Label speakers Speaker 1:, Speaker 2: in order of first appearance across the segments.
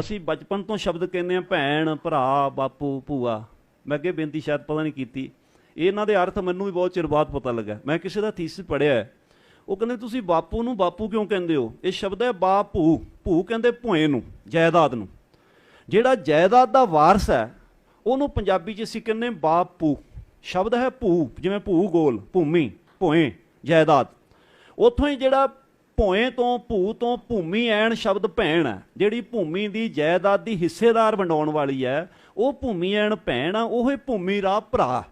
Speaker 1: ਅਸੀਂ ਬਚਪਨ ਤੋਂ ਸ਼ਬਦ ਕਹਿੰਦੇ ਆ ਭੈਣ, ਭਰਾ, ਬਾਪੂ, ਭੂਆ। ਮੈਂ ਅੱਗੇ ਬੇਨਤੀ ਸ਼ਾਇਦ ਪਤਾ ਨਹੀਂ ਕੀਤੀ। ਇਹਨਾਂ ਦੇ ਅਰਥ ਮੈਨੂੰ ਵੀ ਬਹੁਤ ਚਿਰ ਬਾਅਦ ਪਤਾ ਲੱਗਾ। ਮੈਂ ਕਿਸੇ ਦਾ ਥੀਸਿਸ ਪੜਿਆ ਉਹ ਕਹਿੰਦੇ, ਤੁਸੀਂ ਬਾਪੂ ਨੂੰ ਬਾਪੂ ਕਿਉਂ ਕਹਿੰਦੇ ਹੋ? ਇਹ ਸ਼ਬਦ ਹੈ ਬਾਪੂ। ਭੂ ਕਹਿੰਦੇ ਭੋਏ ਨੂੰ, ਜਾਇਦਾਦ ਨੂੰ। ਜਿਹੜਾ ਜਾਇਦਾਦ ਦਾ ਵਾਰਸ ਹੈ, ਉਹਨੂੰ ਪੰਜਾਬੀ 'ਚ ਅਸੀਂ ਕਹਿੰਦੇ ਬਾਪੂ। ਸ਼ਬਦ ਹੈ ਭੂ, ਜਿਵੇਂ ਭੂ ਗੋਲ, ਭੂਮੀ, ਭੋਏ, ਜਾਇਦਾਦ। ਉੱਥੋਂ ਹੀ ਜਿਹੜਾ ਭੋਏ ਤੋਂ ਭੂ ਤੋਂ ਭੂਮੀ ਐਣ ਸ਼ਬਦ ਭੈਣ ਹੈ, ਜਿਹੜੀ ਭੂਮੀ ਦੀ ਜਾਇਦਾਦ ਦੀ ਹਿੱਸੇਦਾਰ ਵੰਡਾਉਣ ਵਾਲੀ ਹੈ, ਉਹ ਭੂਮੀ ਐਣ ਭੈਣ ਆ, ਉਹ ਭੂਮੀ ਰਾ ਭਰਾ।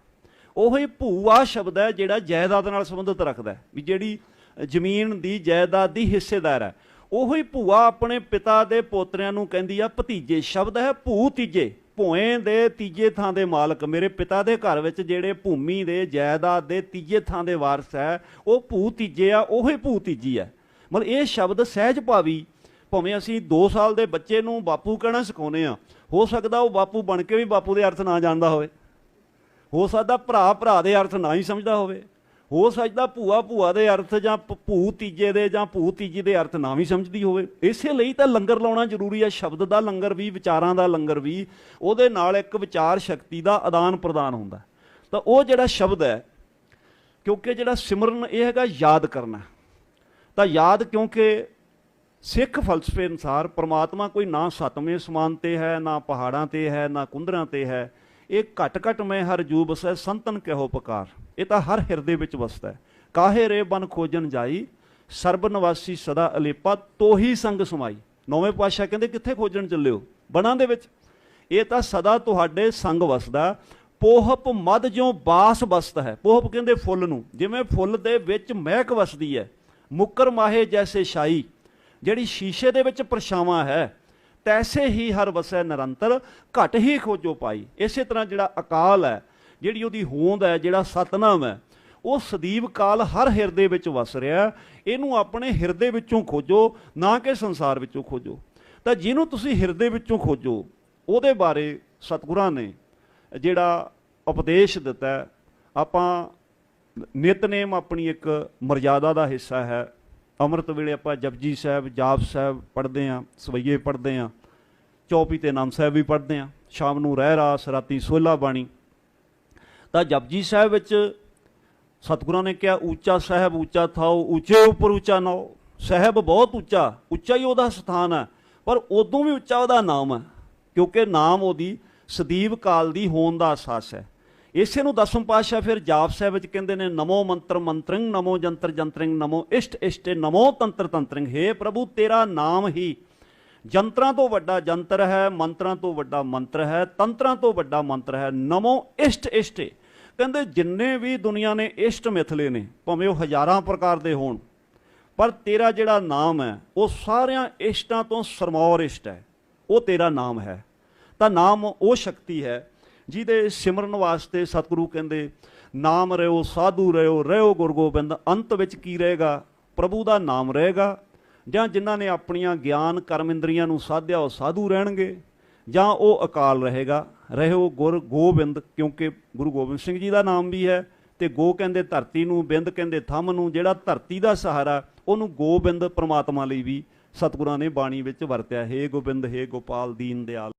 Speaker 1: ਉਹ ਹੀ ਭੂਆ ਸ਼ਬਦ ਹੈ, ਜਿਹੜਾ ਜਾਇਦਾਦ ਨਾਲ ਸੰਬੰਧਿਤ ਰੱਖਦਾ ਵੀ ਜਿਹੜੀ ਜ਼ਮੀਨ ਦੀ ਜਾਇਦਾਦ ਦੀ ਹਿੱਸੇਦਾਰ ਹੈ। ਉਹੀ ਭੂਆ ਆਪਣੇ ਪਿਤਾ ਦੇ ਪੋਤਰਿਆਂ ਨੂੰ ਕਹਿੰਦੀ ਆ, ਭਤੀਜੇ ਸ਼ਬਦ ਹੈ ਭੂ ਤੀਜੇ। ਭੋਏ ਦੇ ਤੀਜੇ ਥਾਂ ਦੇ ਮਾਲਕ ਮੇਰੇ ਪਿਤਾ ਦੇ ਘਰ ਵਿੱਚ ਜਿਹੜੇ ਭੂਮੀ ਦੇ ਜਾਇਦਾਦ ਦੇ ਤੀਜੇ ਥਾਂ ਦੇ ਵਾਰਸ ਹੈ, ਉਹ ਭੂ ਤੀਜੇ ਆ, ਉਹੀ ਭੂ ਤੀਜੀ ਹੈ। ਮਤਲਬ ਇਹ ਸ਼ਬਦ ਸਹਿਜ ਭਾਵੀ, ਭਾਵੇਂ ਅਸੀਂ 2 ਸਾਲ ਦੇ ਬੱਚੇ ਨੂੰ ਬਾਪੂ ਕਹਿਣਾ ਸਿਖਾਉਨੇ ਆ ਹੋ ਸਕਦਾ ਉਹ ਬਾਪੂ ਬਣ ਕੇ ਵੀ ਬਾਪੂ ਦੇ ਅਰਥ ਨਾ ਜਾਣਦਾ ਹੋਵੇ। ਹੋ ਸਕਦਾ ਭਰਾ ਭਰਾ ਦੇ ਅਰਥ ਨਾ ਹੀ ਸਮਝਦਾ ਹੋਵੇ। ਹੋ ਸਕਦਾ ਭੂਆ ਭੂਆ ਦੇ ਅਰਥ ਜਾਂ ਭੂ ਤੀਜੇ ਦੇ ਜਾਂ ਭੂ ਤੀਜੀ ਦੇ ਅਰਥ ਨਾ ਵੀ ਸਮਝਦੀ ਹੋਵੇ। ਇਸੇ ਲਈ ਤਾਂ ਲੰਗਰ ਲਾਉਣਾ ਜ਼ਰੂਰੀ ਹੈ ਸ਼ਬਦ ਦਾ ਲੰਗਰ ਵੀ, ਵਿਚਾਰਾਂ ਦਾ ਲੰਗਰ ਵੀ, ਉਹਦੇ ਨਾਲ ਇੱਕ ਵਿਚਾਰ ਸ਼ਕਤੀ ਦਾ ਆਦਾਨ ਪ੍ਰਦਾਨ ਹੁੰਦਾ। ਤਾਂ ਉਹ ਜਿਹੜਾ ਸ਼ਬਦ ਹੈ, ਕਿਉਂਕਿ ਜਿਹੜਾ ਸਿਮਰਨ ਇਹ ਹੈਗਾ ਯਾਦ ਕਰਨਾ। ਤਾਂ ਯਾਦ ਕਿਉਂਕਿ ਸਿੱਖ ਫਲਸਫੇ ਅਨੁਸਾਰ ਪ੍ਰਮਾਤਮਾ ਕੋਈ ਨਾ ਸਤਵੇਂ ਸਮਾਨ ਤੇ ਹੈ, ਨਾ ਪਹਾੜਾਂ ਤੇ ਹੈ, ਨਾ ਕੁੰਦਰਾਂ ਤੇ ਹੈ। ਇਹ ਘਟ ਘਟ ਮੈਂ ਹਰ ਜੂ ਵਸੈ ਸੰਤਨ ਕਹੋ ਪਕਾਰ। ਇਹ ਤਾਂ ਹਰ ਹਿਰਦੇ ਵਿੱਚ ਵਸਦਾ ਹੈ। ਕਾਹੇ ਰੇ ਬਨ ਖੋਜਨ ਜਾਈ? ਸਰਬ ਨਿਵਾਸੀ ਸਦਾ ਅਲੇਪਾ, ਤੋਹੀ ਸੰਗ ਸਮਾਈ। ਨੌਵੇਂ ਪਾਤਸ਼ਾਹ ਕਹਿੰਦੇ, ਕਿੱਥੇ ਖੋਜਣ ਚੱਲਿਓ? ਬਨਾਂ ਦੇ ਵਿੱਚ। ਇਹ ਤਾਂ ਸਦਾ ਤੁਹਾਡੇ ਸੰਗ ਵਸਦਾ। ਪੋਹਪ ਮਦ ਜਿਉ ਬਾਸ ਵਸਦਾ ਹੈ। ਪੋਹਪ ਕਹਿੰਦੇ ਫੁੱਲ ਨੂੰ। ਜਿਵੇਂ ਫੁੱਲ ਦੇ ਵਿੱਚ ਮਹਿਕ ਵਸਦੀ ਹੈ। ਮੁਕਰ ਮਾਹੇ ਜੈਸੇ ਸ਼ਾਈ ਜਿਹੜੀ ਸ਼ੀਸ਼ੇ ਦੇ ਵਿੱਚ ਪਰਛਾਵਾਂ ਹੈ, ਤੈਸੇ ਹੀ ਹਰ ਵਸੈ ਨਿਰੰਤਰ, ਘਟ ਹੀ ਖੋਜੋ ਪਾਈ। ਇਸੇ ਤਰ੍ਹਾਂ ਜਿਹੜਾ ਅਕਾਲ ਹੈ, ਜਿਹੜੀ ਉਹਦੀ ਹੋਂਦ ਹੈ, ਜਿਹੜਾ ਸਤਨਾਮ ਹੈ, ਉਹ ਸਦੀਵ ਕਾਲ ਹਰ ਹਿਰਦੇ ਵਿੱਚ ਵਸ ਰਿਹਾ ਇਹਨੂੰ ਆਪਣੇ ਹਿਰਦੇ ਵਿੱਚੋਂ ਖੋਜੋ, ਨਾ ਕਿ ਸੰਸਾਰ ਵਿੱਚੋਂ ਖੋਜੋ। ਤਾਂ ਜਿਹਨੂੰ ਤੁਸੀਂ ਹਿਰਦੇ ਵਿੱਚੋਂ ਖੋਜੋ, ਉਹਦੇ ਬਾਰੇ ਸਤਿਗੁਰਾਂ ਨੇ ਜਿਹੜਾ ਉਪਦੇਸ਼ ਦਿੱਤਾ ਆਪਾਂ ਨਿਤਨੇਮ ਆਪਣੀ ਇੱਕ ਮਰਜ਼ਾਦਾ ਦਾ ਹਿੱਸਾ ਹੈ। ਅੰਮ੍ਰਿਤ ਵੇਲੇ ਆਪਾਂ ਜਪਜੀ ਸਾਹਿਬ, ਜਾਪ ਸਾਹਿਬ ਪੜ੍ਹਦੇ ਆਂ ਸਵਈਏ ਪੜ੍ਹਦੇ ਆਂ ਚੌਪੀ ਤੇ ਨਾਮ ਸਾਹਿਬ ਵੀ ਪੜ੍ਹਦੇ ਆਂ ਸ਼ਾਮ ਨੂੰ ਰਹਿ ਰਾਸ, ਰਾਤੀ ਸੋਲਾ ਬਾਣੀ। ਤਾਂ ਜਪਜੀ ਸਾਹਿਬ ਵਿੱਚ ਸਤਿਗੁਰਾਂ ਨੇ ਕਿਹਾ, ਉੱਚਾ ਸਾਹਿਬ, ਉੱਚਾ ਥਾਓ ਉੱਚੇ ਉੱਪਰ ਉੱਚਾ ਨਾਓ ਸਾਹਿਬ ਬਹੁਤ ਉੱਚਾ ਉੱਚਾ ਹੀ ਉਹਦਾ ਸਥਾਨ ਹੈ, ਪਰ ਉਦੋਂ ਵੀ ਉੱਚਾ ਉਹਦਾ ਨਾਮ ਹੈ, ਕਿਉਂਕਿ ਨਾਮ ਉਹਦੀ ਸਦੀਵ ਕਾਲ ਦੀ ਹੋਣ ਦਾ ਅਸਾਸ ਹੈ। ਇਸੇ ਨੂੰ ਦਸਮ ਪਾਤਸ਼ਾਹ ਫਿਰ ਜਾਪ ਸਾਹਿਬ ਵਿੱਚ ਕਹਿੰਦੇ ਨੇ, ਨਮੋ ਮੰਤਰ ਮੰਤਰੰ, ਨਮੋ ਜੰਤਰ ਜੰਤਰਿੰ, ਨਮੋ ਇਸ਼ਟ ਇਸ਼ਟੇ, ਨਮੋ ਤੰਤਰ ਤੰਤਰਿੰ। ਹੇ ਪ੍ਰਭੂ, ਤੇਰਾ ਨਾਮ ਹੀ। ਜੰਤਰਾਂ ਤੋਂ ਵੱਡਾ ਜੰਤਰ ਹੈ, ਮੰਤਰਾਂ ਤੋਂ ਵੱਡਾ ਮੰਤਰ ਹੈ, ਤੰਤਰਾਂ ਤੋਂ ਵੱਡਾ ਮੰਤਰ ਹੈ, ਨਮੋ ਇਸ਼ਟ ਇਸ਼ਟੇ। ਕਹਿੰਦੇ ਜਿੰਨੇ ਵੀ ਦੁਨੀਆ ਨੇ ਇਸ਼ਟ ਮਿਥਲੇ ਨੇ, ਭਾਵੇਂ ਉਹ ਹਜ਼ਾਰਾਂ ਪ੍ਰਕਾਰ ਦੇ ਹੋਣ, ਪਰ ਤੇਰਾ ਜਿਹੜਾ ਨਾਮ ਹੈ, ਉਹ ਸਾਰਿਆਂ ਇਸ਼ਟਾਂ ਤੋਂ ਸਰਮੌਰ ਇਸ਼ਟ ਹੈ। ਉਹ ਤੇਰਾ ਨਾਮ ਹੈ। ਤਾਂ ਨਾਮ ਉਹ ਸ਼ਕਤੀ ਹੈ ਜਿਹਦੇ ਸਿਮਰਨ ਵਾਸਤੇ ਸਤਿਗੁਰੂ ਕਹਿੰਦੇ, ਨਾਮ ਰਿਓ ਸਾਧੂ ਰਿਓ ਰਿਓ ਗੁਰ ਗੋਬਿੰਦ, ਅੰਤ ਵਿੱਚ ਕੀ ਰਹੇਗਾ? ਪ੍ਰਭੂ ਦਾ ਨਾਮ ਰਹੇਗਾ। ਜਾਂ ਜਿਨ੍ਹਾਂ ਨੇ ਆਪਣੀਆਂ ਗਿਆਨ ਕਰਮ ਇੰਦਰੀਆਂ ਨੂੰ ਸਾਧਿਆ, ਉਹ ਸਾਧੂ ਰਹਿਣਗੇ। ਜਾਂ ਉਹ ਅਕਾਲ ਰਹੇਗਾ। ਰਹਿਓ ਗੁਰ ਗੋਬਿੰਦ, ਕਿਉਂਕਿ ਗੁਰੂ ਗੋਬਿੰਦ ਸਿੰਘ ਜੀ ਦਾ ਨਾਮ ਵੀ ਹੈ, ਤੇ ਗੋ ਕਹਿੰਦੇ ਧਰਤੀ ਨੂੰ, ਬਿੰਦ ਕਹਿੰਦੇ ਥੰਮ ਨੂੰ, ਜਿਹੜਾ ਧਰਤੀ ਦਾ ਸਹਾਰਾ, ਉਹਨੂੰ ਗੋਬਿੰਦ ਪ੍ਰਮਾਤਮਾ ਲਈ ਵੀ ਸਤਿਗੁਰਾਂ ਨੇ ਬਾਣੀ ਵਿੱਚ ਵਰਤਿਆ। ਹੈ ਗੋਬਿੰਦ, ਹੈ ਗੋਪਾਲ ਦੀਨ ਦਿਆਲ।